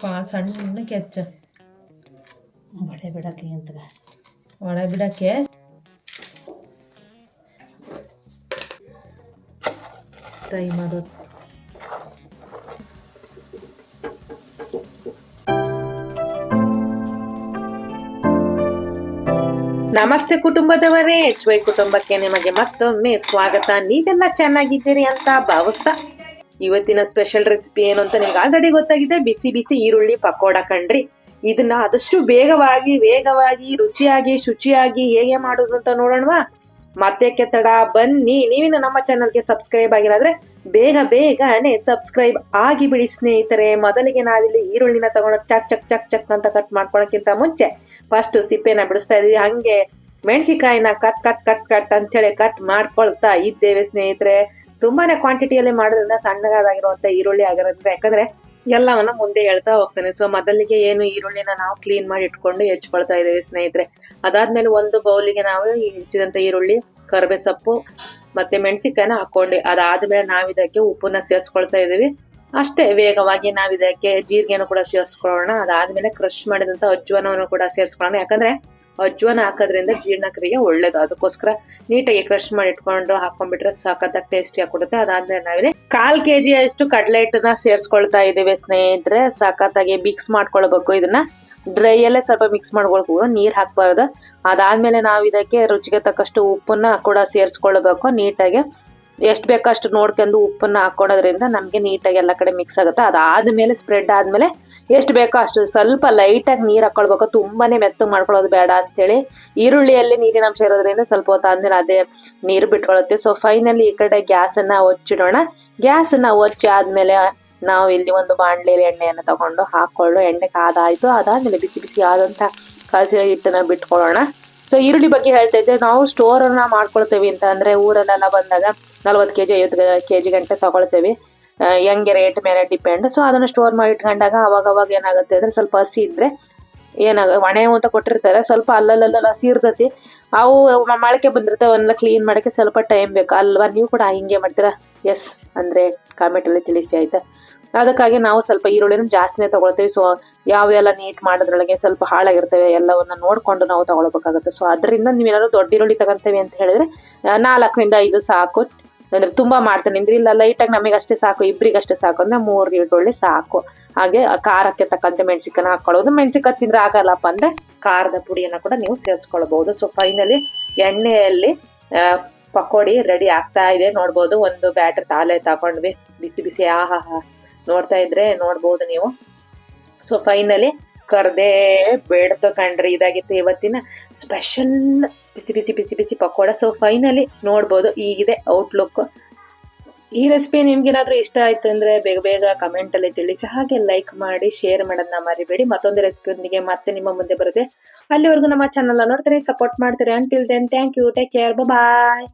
ಪಾ ಸಣ್ಣಕ್ಕೆ ಹೆಚ್ಚ ಬಡೆ ಬಿಡಕ್ಕೆ ಅಂತ ಒಡೆ ಬಿಡಕ್ಕೆ. ಫ್ರೈ ಮಾಡೋದು ನಮಸ್ತೆ ಕುಟುಂಬದವರೇ ಎಚ್ ವೈ ಕುಟುಂಬಕ್ಕೆ ನಿಮಗೆ ಮತ್ತೊಮ್ಮೆ ಸ್ವಾಗತ. ನೀವೆಲ್ಲ ಚೆನ್ನಾಗಿದ್ದೀರಿ ಅಂತ ಭಾವಿಸ್ತಾ ಇವತ್ತಿನ ಸ್ಪೆಷಲ್ ರೆಸಿಪಿ ಏನು ಅಂತ ನಿಮ್ಗೆ ಆಲ್ರೆಡಿ ಗೊತ್ತಾಗಿದೆ. ಬಿಸಿ ಬಿಸಿ ಈರುಳ್ಳಿ ಪಕೋಡ ಕಣ್ರಿ. ಇದನ್ನ ಆದಷ್ಟು ಬೇಗವಾಗಿ ವೇಗವಾಗಿ, ರುಚಿಯಾಗಿ, ಶುಚಿಯಾಗಿ ಹೇಗೆ ಮಾಡೋದು ಅಂತ ನೋಡೋಣವಾ? ಮತ್ತೆ ತಡ ಬನ್ನಿ. ನೀವಿನ್ನು ನಮ್ಮ ಚಾನಲ್ಗೆ ಸಬ್ಸ್ಕ್ರೈಬ್ ಆಗಿರಾದ್ರೆ ಬೇಗ ಬೇಗನೆ ಸಬ್ಸ್ಕ್ರೈಬ್ ಆಗಿ ಬಿಡಿ ಸ್ನೇಹಿತರೆ. ಮೊದಲಿಗೆ ನಾವಿಲ್ಲಿ ಈರುಳ್ಳಿನ ತಗೊಂಡು ಚಕ್ ಚಕ್ ಚಕ್ ಚಕ್ ಅಂತ ಕಟ್ ಮಾಡ್ಕೊಳಕ್ಕಿಂತ ಮುಂಚೆ ಫಸ್ಟ್ ಸಿಪ್ಪೆನ ಬಿಡಿಸ್ತಾ ಇದೀವಿ. ಹಂಗೆ ಮೆಣಸಿಕಾಯಿನ ಕಟ್ ಕಟ್ ಕಟ್ ಕಟ್ ಅಂತೇಳಿ ಕಟ್ ಮಾಡ್ಕೊಳ್ತಾ ಇದ್ದೇವೆ ಸ್ನೇಹಿತರೆ. ತುಂಬಾನೇ ಕ್ವಾಂಟಿಟಿಯಲ್ಲಿ ಮಾಡೋದ್ರಿಂದ ಸಣ್ಣಗಾಗಿರುವಂತ ಈರುಳ್ಳಿ ಆಗಿರೋದ್ರಿಂದ ಯಾಕಂದ್ರೆ ಎಲ್ಲವನ್ನ ಮುಂದೆ ಹೇಳ್ತಾ ಹೋಗ್ತಾನೆ. ಸೊ ಮೊದಲಿಗೆ ಏನು ಈರುಳ್ಳಿನ ನಾವು ಕ್ಲೀನ್ ಮಾಡಿ ಇಟ್ಕೊಂಡು ಹೆಚ್ಕೊಳ್ತಾ ಇದ್ದೀವಿ ಸ್ನೇಹಿತರೆ. ಅದಾದ್ಮೇಲೆ ಒಂದು ಬೌಲಿಗೆ ನಾವು ಹೆಚ್ಚಿದಂತ ಈರುಳ್ಳಿ ಕರ್ಬೆ ಸೊಪ್ಪು ಮತ್ತೆ ಮೆಣಸಿಕಾಯಿನ ಹಾಕೊಂಡಿ ಅದಾದ್ಮೇಲೆ ನಾವು ಇದಕ್ಕೆ ಉಪ್ಪನ್ನ ಸೇರಿಸ್ಕೊಳ್ತಾ ಇದೀವಿ ಅಷ್ಟೇ, ವೇಗವಾಗಿ ನಾವು ಇದಕ್ಕೆ ಜೀರಿಗೆನೂ ಕೂಡ ಸೇರಿಸ್ಕೊಳ್ಳೋಣ. ಅದಾದ್ಮೇಲೆ ಕ್ರಶ್ ಮಾಡಿದಂತ ಅಜ್ವಾನವನ್ನು ಕೂಡ ಸೇರಿಸ್ಕೊಳ್ಳೋಣ. ಯಾಕಂದ್ರೆ ಅಜ್ವಾನ ಹಾಕೋದ್ರಿಂದ ಜೀರ್ಣಕ್ರಿಯೆ ಒಳ್ಳೇದು. ಅದಕ್ಕೋಸ್ಕರ ನೀಟಾಗಿ ಕ್ರಶ್ ಮಾಡಿ ಇಟ್ಕೊಂಡು ಹಾಕೊಂಡ್ಬಿಟ್ರೆ ಸಖತ್ತಾಗಿ ಟೇಸ್ಟಿ ಕೊಡುತ್ತೆ ಅದಾದ್ಮೇಲೆ ನಾವಿಲ್ಲಿ ಕಾಲ್ ಕೆ ಜಿ ಅಷ್ಟು ಕಡಲೆ ಹಿಟ್ಟನ್ನ ಸೇರಿಸ್ಕೊಳ್ತಾ ಇದ್ದೀವಿ ಸ್ನೇಹಿತರೆ. ಸಖತ್ತಾಗಿ ಮಿಕ್ಸ್ ಮಾಡ್ಕೊಳ್ಬೇಕು. ಇದನ್ನ ಡ್ರೈ ಅಲ್ಲೇ ಸ್ವಲ್ಪ ಮಿಕ್ಸ್ ಮಾಡ್ಕೊಳ್ಬೇಕು. ನೀರ್ ಹಾಕ್ಬಾರ್ದು. ಅದಾದ್ಮೇಲೆ ನಾವು ಇದಕ್ಕೆ ರುಚಿಗೆ ತಕ್ಕಷ್ಟು ಉಪ್ಪನ್ನ ಕೂಡ ಸೇರಿಸ್ಕೊಳ್ಬೇಕು. ನೀಟಾಗಿ ಎಷ್ಟು ಬೇಕೋ ಅಷ್ಟು ನೋಡ್ಕೊಂಡು ಉಪ್ಪನ್ನ ಹಾಕೊಳೋದ್ರಿಂದ ನಮಗೆ ನೀಟಾಗಿ ಎಲ್ಲ ಕಡೆ ಮಿಕ್ಸ್ ಆಗುತ್ತೆ. ಅದಾದ್ಮೇಲೆ ಸ್ಪ್ರೆಡ್ ಆದ್ಮೇಲೆ ಎಷ್ಟು ಬೇಕೋ ಅಷ್ಟು ಸ್ವಲ್ಪ ಲೈಟಾಗಿ ನೀರು ಹಾಕೊಳ್ಬೇಕು ತುಂಬಾನೇ ಮೆತ್ತಗೆ ಮಾಡ್ಕೊಳ್ಳೋದು ಬೇಡ ಅಂತೇಳಿ ಈರುಳ್ಳಿಯಲ್ಲಿ ನೀರಿನ ಅಂಶ ಇರೋದ್ರಿಂದ ಸ್ವಲ್ಪ ಹೊತ್ತು ಆದ್ಮೇಲೆ ಅದೇ ನೀರು ಬಿಟ್ಕೊಳ್ಳುತ್ತೆ ಸೊ ಫೈನಲಿ ಈ ಕಡೆ ಗ್ಯಾಸನ್ನ ಒಚ್ಚಿಡೋಣ. ಗ್ಯಾಸನ್ನ ಒಚ್ಚಿ ಆದ್ಮೇಲೆ ನಾವು ಇಲ್ಲಿ ಒಂದು ಬಾಣಲೆಯಲ್ಲಿ ಎಣ್ಣೆಯನ್ನು ತಗೊಂಡು ಹಾಕೊಳ್ಳು ಎಣ್ಣೆ ಕಾದಾಯ್ತು. ಅದಾದ್ಮೇಲೆ ಬಿಸಿ ಬಿಸಿ ಆದಂತ ಕಸಿ ಹಿಟ್ಟನ್ನ ಬಿಟ್ಕೊಳ್ಳೋಣ. ಸೊ ಈರುಳ್ಳಿ ಬಗ್ಗೆ ಹೇಳ್ತಾ ಇದ್ದೆ ನಾವು ಸ್ಟೋರ್ ಅನ್ನ ಮಾಡ್ಕೊಳ್ತೇವೆ ಅಂತ ಅಂದ್ರೆ ಊರಲ್ಲೆಲ್ಲ ಬಂದಾಗ ನಲ್ವತ್ತು ಕೆಜಿ, ಐವತ್ತು ಕೆಜಿ ಗಂಟೆ ತಗೊಳ್ತೇವೆ. ಹೆಂಗೆ ರೇಟ್ ಮೇಲೆ ಡಿಪೆಂಡ್ ಸೊ ಅದನ್ನ ಸ್ಟೋರ್ ಮಾಡಿ ಇಟ್ಕೊಂಡಾಗ ಅವಾಗ ಅವಾಗ ಏನಾಗುತ್ತೆ ಅಂದ್ರೆ ಸ್ವಲ್ಪ ಹಸಿ ಇದ್ರೆ ಏನಾಗ, ಒಣೆ ಅಂತ ಕೊಟ್ಟಿರ್ತಾರೆ. ಸ್ವಲ್ಪ ಅಲ್ಲಲ್ಲಲ್ಲ ಹಸಿ ಇರ್ತತಿ. ಅವು ಮಳಕೆ ಬಂದಿರ್ತಾವೆ ಅವನ್ನೆಲ್ಲ ಕ್ಲೀನ್ ಮಾಡೋಕ್ಕೆ ಸ್ವಲ್ಪ ಟೈಮ್ ಬೇಕು. ಅಲ್ವಾ? ನೀವು ಕೂಡ ಹಿಂಗೆ ಮಾಡ್ತೀರಾ? ಎಸ್ ಅಂದರೆ ಕಾಮೆಂಟಲ್ಲಿ ತಿಳಿಸಿ, ಆಯ್ತಾ? ಅದಕ್ಕಾಗಿ ನಾವು ಸ್ವಲ್ಪ ಈರುಳ್ಳಿನ ಜಾಸ್ತಿನೇ ತಗೊಳ್ತೀವಿ. ಸೊ ಯಾವೆಲ್ಲ ನೀಟ್ ಮಾಡೋದ್ರೊಳಗೆ ಸ್ವಲ್ಪ ಹಾಳಾಗಿರ್ತವೆ ಎಲ್ಲವನ್ನ ನೋಡ್ಕೊಂಡು ನಾವು ತಗೊಳ್ಬೇಕಾಗುತ್ತೆ. ಸೊ ಅದರಿಂದ ನೀವೇನಾದ್ರು ದೊಡ್ಡ ಈರುಳ್ಳಿ ತಗೊಂತೇವೆ ಅಂತ ಹೇಳಿದ್ರೆ ನಾಲ್ಕರಿಂದ ಐದು ಸಾಕು. ಅಂದ್ರೆ ತುಂಬಾ ಮಾಡ್ತೇನೆ. ಅಂದ್ರೆ ಇಲ್ಲ ಲೈಟಾಗಿ ನಮಗೆ ಅಷ್ಟೇ ಸಾಕು, ಇಬ್ರಿಗೆ ಅಷ್ಟೇ ಸಾಕು. ಅಂದ್ರೆ ಮೂರು ಈರುಳ್ಳಿ ಸಾಕು. ಹಾಗೆ ಖಾರಕ್ಕೆ ತಕ್ಕಂತೆ ಮೆಣಸಿಕನ್ನ ಹಾಕೊಳ್ಳೋದು ಮೆಣಸಿಕಾಯಿ ತಿಂದ್ರೆ ಆಗಲ್ಲಪ್ಪ ಅಂದ್ರೆ ಖಾರದ ಪುಡಿಯನ್ನು ಕೂಡ ನೀವು ಸೇರಿಸ್ಕೊಳ್ಬಹುದು. ಸೊ ಫೈನಲಿ ಎಣ್ಣೆಯಲ್ಲಿ ಪಕೋಡಿ ರೆಡಿ ಆಗ್ತಾ ಇದೆ. ನೋಡ್ಬೋದು, ಒಂದು ಬ್ಯಾಟರ್ ತಾಲೆ ತಗೊಂಡ್ವಿ. ಬಿಸಿ ಬಿಸಿ ಆಹಾ ನೋಡ್ತಾ ಇದ್ರೆ ನೋಡ್ಬೋದು ನೀವು. ಸೊ ಫೈನಲಿ ಕರ್ದೇ ಬೇಡ್ತು ಕಣ್ರಿ. ಇದಾಗಿತ್ತು ಇವತ್ತಿನ ಸ್ಪೆಷಲ್ ಬಿಸಿ ಬಿಸಿ ಬಿಸಿ ಬಿಸಿ ಪಕೋಡ. ಸೊ ಫೈನಲಿ ನೋಡ್ಬೋದು ಈಗಿದೆ ಔಟ್ಲುಕ್ ಈ ರೆಸಿಪಿ ನಿಮ್ಗೇನಾದ್ರೂ ಇಷ್ಟ ಆಯ್ತು ಅಂದ್ರೆ ಬೇಗ ಬೇಗ ಕಮೆಂಟ್ ಅಲ್ಲಿ ತಿಳಿಸಿ. ಹಾಗೆ ಲೈಕ್ ಮಾಡಿ ಶೇರ್ ಮಾಡೋದನ್ನ ಮರಿಬೇಡಿ. ಮತ್ತೊಂದು ರೆಸಿಪಿಯೊಂದಿಗೆ ಮತ್ತೆ ನಿಮ್ಮ ಮುಂದೆ ಬರುತ್ತೆ. ಅಲ್ಲಿವರೆಗೂ ನಮ್ಮ ಚಾನಲ್ ನೋಡ್ತಾರೆ ಸಪೋರ್ಟ್ ಮಾಡ್ತಾರೆ. Until then thank you take care bye